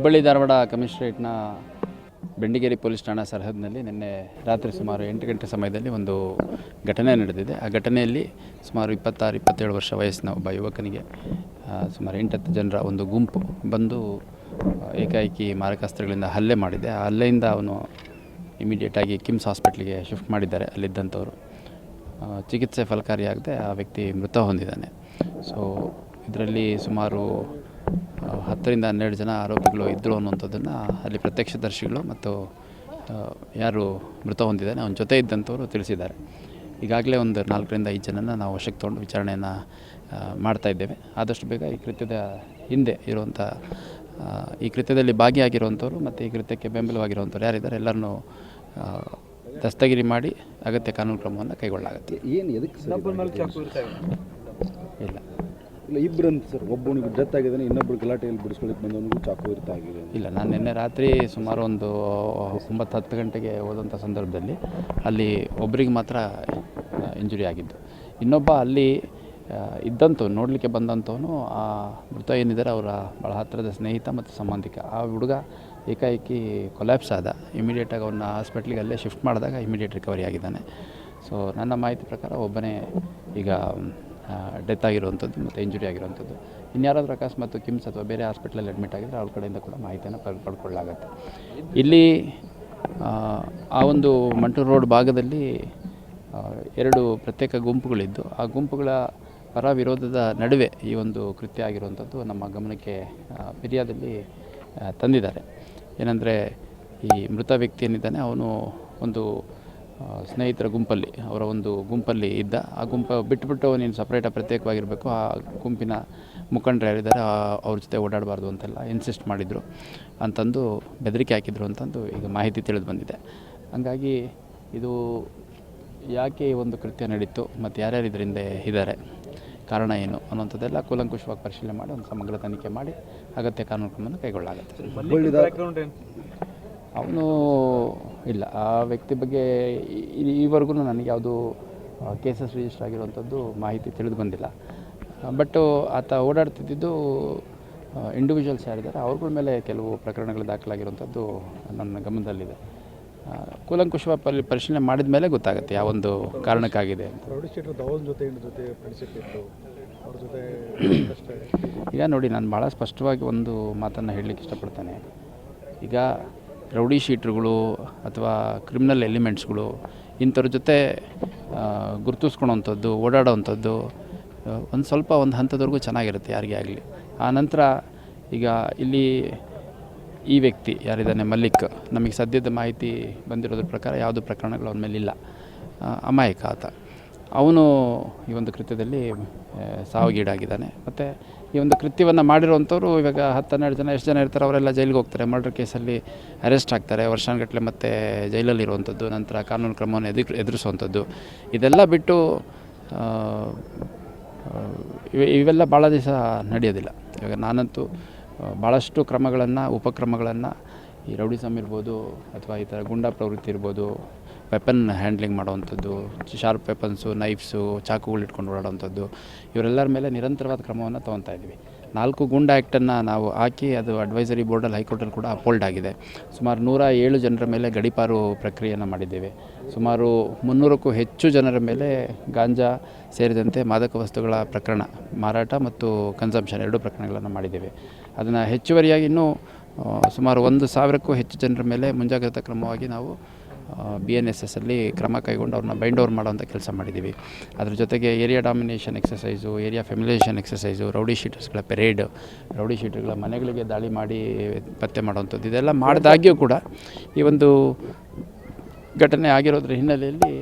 ಹುಬ್ಬಳ್ಳಿ ಧಾರವಾಡ ಕಮಿಷನರೇಟ್ನ ಬೆಂಡಿಗೇರಿ ಪೊಲೀಸ್ ಠಾಣಾ ಸರಹದ್ನಲ್ಲಿ ನಿನ್ನೆ ರಾತ್ರಿ ಸುಮಾರು ಎಂಟು ಗಂಟೆ ಸಮಯದಲ್ಲಿ ಒಂದು ಘಟನೆ ನಡೆದಿದೆ. ಆ ಘಟನೆಯಲ್ಲಿ ಸುಮಾರು ಇಪ್ಪತ್ತಾರು, ಇಪ್ಪತ್ತೇಳು ವರ್ಷ ವಯಸ್ಸಿನ ಒಬ್ಬ ಯುವಕನಿಗೆ ಸುಮಾರು ಎಂಟತ್ತು ಜನರ ಒಂದು ಗುಂಪು ಬಂದು ಏಕಾಏಕಿ ಮಾರಕಾಸ್ತ್ರಗಳಿಂದ ಹಲ್ಲೆ ಮಾಡಿದೆ. ಆ ಹಲ್ಲೆಯಿಂದ ಅವನು ಇಮಿಡಿಯೇಟಾಗಿ ಕಿಮ್ಸ್ ಹಾಸ್ಪಿಟ್ಲಿಗೆ ಶಿಫ್ಟ್ ಮಾಡಿದ್ದಾರೆ. ಅಲ್ಲಿದ್ದಂಥವರು ಚಿಕಿತ್ಸೆ ಫಲಕಾರಿಯಾಗದೆ ಆ ವ್ಯಕ್ತಿ ಮೃತ ಹೊಂದಿದ್ದಾನೆ. ಸೊ ಇದರಲ್ಲಿ ಸುಮಾರು ಹತ್ತರಿಂದ ಹನ್ನೆರಡು ಜನ ಆರೋಪಿಗಳು ಇದ್ದರು ಅನ್ನುವಂಥದ್ದನ್ನು ಅಲ್ಲಿ ಪ್ರತ್ಯಕ್ಷದರ್ಶಿಗಳು ಮತ್ತು ಯಾರು ಮೃತ ಹೊಂದಿದ್ದಾನೆ ಅವನ ಜೊತೆ ಇದ್ದಂಥವರು ತಿಳಿಸಿದ್ದಾರೆ. ಈಗಾಗಲೇ ಒಂದು ನಾಲ್ಕರಿಂದ ಐದು ಜನನ ನಾವು ವಶಕ್ಕೆ ತೊಗೊಂಡು ವಿಚಾರಣೆಯನ್ನು ಮಾಡ್ತಾ ಇದ್ದೇವೆ. ಆದಷ್ಟು ಬೇಗ ಈ ಕೃತ್ಯದ ಹಿಂದೆ ಇರುವಂಥ ಈ ಕೃತ್ಯದಲ್ಲಿ ಭಾಗಿಯಾಗಿರುವಂಥವ್ರು ಮತ್ತು ಈ ಕೃತ್ಯಕ್ಕೆ ಬೆಂಬಲವಾಗಿರುವಂಥವ್ರು ಯಾರಿದ್ದಾರೆ ಎಲ್ಲರನ್ನೂ ದಸ್ತಗಿರಿ ಮಾಡಿ ಅಗತ್ಯ ಕಾನೂನು ಕ್ರಮವನ್ನು ಕೈಗೊಳ್ಳಲಾಗುತ್ತೆ. ಏನು ಎದಕ್ಕೆ ಇಲ್ಲ. ಇಲ್ಲ ಇಬ್ಬರು ಸರ್, ಒಬ್ಬನಿಗೆ ಡೆತ್ ಆಗಿದ್ದಾನೆ, ಇನ್ನೊಬ್ರು ಗಲಾಟೆಯಲ್ಲಿ ಬಿಡಿಸ್ಕೊಳ್ಳಿಕ್ಕೆ ಬಂದವನಿಗೂ ಚಾಕು ಇರ್ತಾ ಆಗಿದೆ. ಇಲ್ಲ, ನಾನು ನಿನ್ನೆ ರಾತ್ರಿ ಸುಮಾರು ಒಂದು ಒಂಬತ್ತು ಹತ್ತು ಗಂಟೆಗೆ ಹೋದಂಥ ಸಂದರ್ಭದಲ್ಲಿ ಅಲ್ಲಿ ಒಬ್ಬರಿಗೆ ಮಾತ್ರ ಇಂಜುರಿ ಆಗಿದ್ದು. ಇನ್ನೊಬ್ಬ ಅಲ್ಲಿ ಇದ್ದಂಥವ್ನು ನೋಡಲಿಕ್ಕೆ ಬಂದಂಥವನು ಆ, ಮೃತ ಏನಿದ್ದಾರೆ ಅವರ ಭಾಳ ಹತ್ತಿರದ ಸ್ನೇಹಿತ ಮತ್ತು ಸಂಬಂಧಿಕ. ಆ ಹುಡುಗ ಏಕಾಏಕಿ ಕೊಲ್ಯಾಪ್ಸ್ ಆದ. ಇಮಿಡಿಯೇಟಾಗಿ ಅವನ್ನ ಹಾಸ್ಪಿಟ್ಲಿಗೆ ಅಲ್ಲೇ ಶಿಫ್ಟ್ ಮಾಡಿದಾಗ ಇಮಿಡಿಯೇಟ್ ರಿಕವರಿ ಆಗಿದ್ದಾನೆ. ಸೊ ನನ್ನ ಮಾಹಿತಿ ಪ್ರಕಾರ ಒಬ್ಬನೇ ಈಗ ಡೆತ್ ಆಗಿರುವಂಥದ್ದು ಮತ್ತು ಇಂಜುರಿ ಆಗಿರುವಂಥದ್ದು. ಇನ್ಯಾರಾದರೂ ಅಕಸ್ಮಾತ್ ಕಿಮ್ಸ್ ಅಥವಾ ಬೇರೆ ಹಾಸ್ಪಿಟ್ಲಲ್ಲಿ ಅಡ್ಮಿಟ್ ಆಗಿದ್ದರೆ ಅವ್ರ ಕಡೆಯಿಂದ ಕೂಡ ಮಾಹಿತಿಯನ್ನು ಪಡ್ ಪಡ್ಕೊಳ್ಳಲಾಗತ್ತೆ. ಇಲ್ಲಿ ಆ, ಒಂದು ಮಂಟೂರು ರೋಡ್ ಭಾಗದಲ್ಲಿ ಎರಡು ಪ್ರತ್ಯೇಕ ಗುಂಪುಗಳಿದ್ದು. ಆ ಗುಂಪುಗಳ ಪರ ವಿರೋಧದ ನಡುವೆ ಈ ಒಂದು ಕೃತ್ಯ ಆಗಿರುವಂಥದ್ದು ನಮ್ಮ ಗಮನಕ್ಕೆ ಫಿರಿಯಾದಲ್ಲಿ ತಂದಿದ್ದಾರೆ. ಏನಂದರೆ ಈ ಮೃತ ವ್ಯಕ್ತಿ ಏನಿದ್ದಾನೆ ಅವನು ಒಂದು ಸ್ನೇಹಿತರ ಗುಂಪಲ್ಲಿ ಅವರ ಒಂದು ಗುಂಪಲ್ಲಿ ಇದ್ದ ಆ ಗುಂಪ ಬಿಟ್ಬಿಟ್ಟು ನೀನು ಸಪ್ರೇಟಾಗಿ ಪ್ರತ್ಯೇಕವಾಗಿರಬೇಕು ಆ ಗುಂಪಿನ ಮುಖಂಡರು ಯಾರಿದ್ದಾರೆ ಆ- ಅವ್ರ ಜೊತೆ ಓಡಾಡಬಾರ್ದು ಅಂತೆಲ್ಲ ಇನ್ಸಿಸ್ಟ್ ಮಾಡಿದರು. ಅಂತಂದು ಬೆದರಿಕೆ ಹಾಕಿದ್ರು ಅಂತಂದು ಈಗ ಮಾಹಿತಿ ತಿಳಿದು ಬಂದಿದೆ. ಹಂಗಾಗಿ ಇದು ಯಾಕೆ ಈ ಒಂದು ಕೃತ್ಯ ನಡೀತು ಮತ್ತು ಯಾರ್ಯಾರು ಇದರಿಂದ ಇದ್ದಾರೆ ಕಾರಣ ಏನು ಅನ್ನುವಂಥದ್ದೆಲ್ಲ ಕೂಲಂಕುಷವಾಗಿ ಪರಿಶೀಲನೆ ಮಾಡಿ ಒಂದು ಸಮಗ್ರ ತನಿಖೆ ಮಾಡಿ ಅಗತ್ಯ ಕಾನೂನು ಕ್ರಮವನ್ನು ಕೈಗೊಳ್ಳಲಾಗುತ್ತೆ ಅವನು ಇಲ್ಲ. ಆ ವ್ಯಕ್ತಿ ಬಗ್ಗೆ ಈವರೆಗೂ ನನಗೆ ಯಾವುದು ಕೇಸಸ್ ರಿಜಿಸ್ಟರ್ ಆಗಿರುವಂಥದ್ದು ಮಾಹಿತಿ ತಿಳಿದು ಬಂದಿಲ್ಲ. ಬಟ್ಟು ಆತ ಓಡಾಡ್ತಿದ್ದು ಇಂಡಿವಿಜುವಲ್ಸ್ ಯಾರಿದ್ದಾರೆ ಅವ್ರಗಳ ಮೇಲೆ ಕೆಲವು ಪ್ರಕರಣಗಳು ದಾಖಲಾಗಿರುವಂಥದ್ದು ನನ್ನ ಗಮನದಲ್ಲಿದೆ. ಆ, ಕೂಲಂಕುಷವಾಗಿ ಪರಿ ಪರಿಶೀಲನೆ ಮಾಡಿದ ಮೇಲೆ ಗೊತ್ತಾಗುತ್ತೆ ಯಾವೊಂದು ಕಾರಣಕ್ಕಾಗಿದೆ ಅಂತ. ಜೊತೆ ಈಗ ನೋಡಿ ನಾನು ಭಾಳ ಸ್ಪಷ್ಟವಾಗಿ ಒಂದು ಮಾತನ್ನು ಹೇಳಲಿಕ್ಕೆ ಇಷ್ಟಪಡ್ತೇನೆ. ಈಗ ರೌಡಿ ಶೀಟ್ರುಗಳು ಅಥವಾ ಕ್ರಿಮಿನಲ್ ಎಲಿಮೆಂಟ್ಸ್ಗಳು ಇಂಥವ್ರ ಜೊತೆ ಗುರುತಿಸ್ಕೊಳೋವಂಥದ್ದು ಓಡಾಡೋವಂಥದ್ದು ಒಂದು ಸ್ವಲ್ಪ ಒಂದು ಹಂತದವರೆಗೂ ಚೆನ್ನಾಗಿರುತ್ತೆ ಯಾರಿಗೇ ಆಗಲಿ. ಆ ನಂತರ ಈಗ ಇಲ್ಲಿ ಈ ವ್ಯಕ್ತಿ ಯಾರಿದ್ದಾನೆ? ಮಲ್ಲಿಕ್. ನಮಗೆ ಸದ್ಯದ ಮಾಹಿತಿ ಬಂದಿರೋದ್ರ ಪ್ರಕಾರ ಯಾವುದು ಪ್ರಕರಣಗಳು ಅವನ ಮೇಲೆ ಇಲ್ಲ ಅಮಾಯಕ ಆತ. ಅವನು ಈ ಒಂದು ಕೃತ್ಯದಲ್ಲಿ ಸಾವುಗೀಡಾಗಿದ್ದಾನೆ. ಮತ್ತು ಈ ಒಂದು ಕೃತ್ಯವನ್ನು ಮಾಡಿರುವಂಥವ್ರು ಇವಾಗ ಹತ್ತು ಹನ್ನೆರಡು ಜನ, ಎಷ್ಟು ಜನ ಇರ್ತಾರೆ ಅವರೆಲ್ಲ ಜೈಲಿಗೆ ಹೋಗ್ತಾರೆ. ಮರ್ಡರ್ ಕೇಸಲ್ಲಿ ಅರೆಸ್ಟ್ ಆಗ್ತಾರೆ. ವರ್ಷಾನುಗಟ್ಟಲೆ ಮತ್ತೆ ಜೈಲಲ್ಲಿ ಇರುವಂಥದ್ದು ನಂತರ ಕಾನೂನು ಕ್ರಮವನ್ನು ಎದು ಎದುರಿಸುವಂಥದ್ದು. ಇದೆಲ್ಲ ಬಿಟ್ಟು ಇವೆ- ಇವೆಲ್ಲ ಭಾಳ ದಿವಸ ನಡೆಯೋದಿಲ್ಲ. ಇವಾಗ ನಾನಂತೂ ಭಾಳಷ್ಟು ಕ್ರಮಗಳನ್ನು, ಉಪಕ್ರಮಗಳನ್ನು ಈ ರೌಡಿಸಮ್ ಇರ್ಬೋದು ಅಥವಾ ಈ ಥರ ಗುಂಡಾ ಪ್ರವೃತ್ತಿ ಇರ್ಬೋದು ವೆಪನ್ ಹ್ಯಾಂಡ್ಲಿಂಗ್ ಮಾಡುವಂಥದ್ದು ಶಾರ್ಪ್ ವೆಪನ್ಸು ನೈಫ್ಸು ಚಾಕುಗಳು ಇಟ್ಕೊಂಡು ಓಡಾಡುವಂಥದ್ದು, ಇವರೆಲ್ಲರ ಮೇಲೆ ನಿರಂತರವಾದ ಕ್ರಮವನ್ನು ತೊಗೊತಾ ಇದ್ದೀವಿ. ನಾಲ್ಕು ಗುಂಡ ಆ್ಯಕ್ಟನ್ನು ನಾವು ಹಾಕಿ ಅದು ಅಡ್ವೈಸರಿ ಬೋರ್ಡಲ್ಲಿ ಹೈಕೋರ್ಟಲ್ಲಿ ಕೂಡ ಅಪೋಲ್ಡ್ ಆಗಿದೆ. ಸುಮಾರು ನೂರ ಏಳು ಜನರ ಮೇಲೆ ಗಡಿಪಾರು ಪ್ರಕ್ರಿಯೆಯನ್ನು ಮಾಡಿದ್ದೇವೆ. ಸುಮಾರು ಮುನ್ನೂರಕ್ಕೂ ಹೆಚ್ಚು ಜನರ ಮೇಲೆ ಗಾಂಜಾ ಸೇರಿದಂತೆ ಮಾದಕ ವಸ್ತುಗಳ ಪ್ರಕರಣ, ಮಾರಾಟ ಮತ್ತು ಕನ್ಸಂಪ್ಷನ್ ಎರಡೂ ಪ್ರಕರಣಗಳನ್ನು ಮಾಡಿದ್ದೇವೆ. ಅದನ್ನು ಹೆಚ್ಚುವರಿಯಾಗಿ ಇನ್ನೂ ಸುಮಾರು ಒಂದು ಸಾವಿರಕ್ಕೂ ಹೆಚ್ಚು ಜನರ ಮೇಲೆ ಮುಂಜಾಗ್ರತಾ ಕ್ರಮವಾಗಿ ನಾವು ಬಿ ಎನ್ ಎಸ್ ಎಸ್ಸಲ್ಲಿ ಕ್ರಮ ಕೈಗೊಂಡು ಅವ್ರನ್ನ ಬೈಂಡ್ ಓವರ್ ಮಾಡೋವಂಥ ಕೆಲಸ ಮಾಡಿದ್ದೀವಿ ಅದ್ರ ಜೊತೆಗೆ area domination exercise area familiarisation exercise rowdy ಶೀಟರ್ಸ್ಗಳ parade rowdy ಶೀಟರ್ಗಳ ಮನೆಗಳಿಗೆ ದಾಳಿ ಮಾಡಿ ಪತ್ತೆ ಮಾಡುವಂಥದ್ದು ಇದೆಲ್ಲ ಮಾಡಿದಾಗ್ಯೂ ಕೂಡ ಈ ಒಂದು ಘಟನೆ ಆಗಿರೋದ್ರ ಹಿನ್ನೆಲೆಯಲ್ಲಿ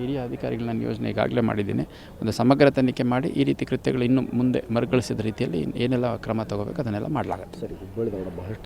ಹಿರಿಯ ಅಧಿಕಾರಿಗಳನ್ನ ಯೋಜನೆ ಈಗಾಗಲೇ ಮಾಡಿದ್ದೀನಿ. ಒಂದು ಸಮಗ್ರ ತನಿಖೆ ಮಾಡಿ ಈ ರೀತಿ ಕೃತ್ಯಗಳು ಇನ್ನು ಮುಂದೆ ಮರುಕಳಿಸಿದ ರೀತಿಯಲ್ಲಿ ಏನೆಲ್ಲ ಕ್ರಮ ತಗೋಬೇಕು ಅದನ್ನೆಲ್ಲ ಮಾಡಲಾಗುತ್ತೆ. ಸರಿ ಬಹಳಷ್ಟು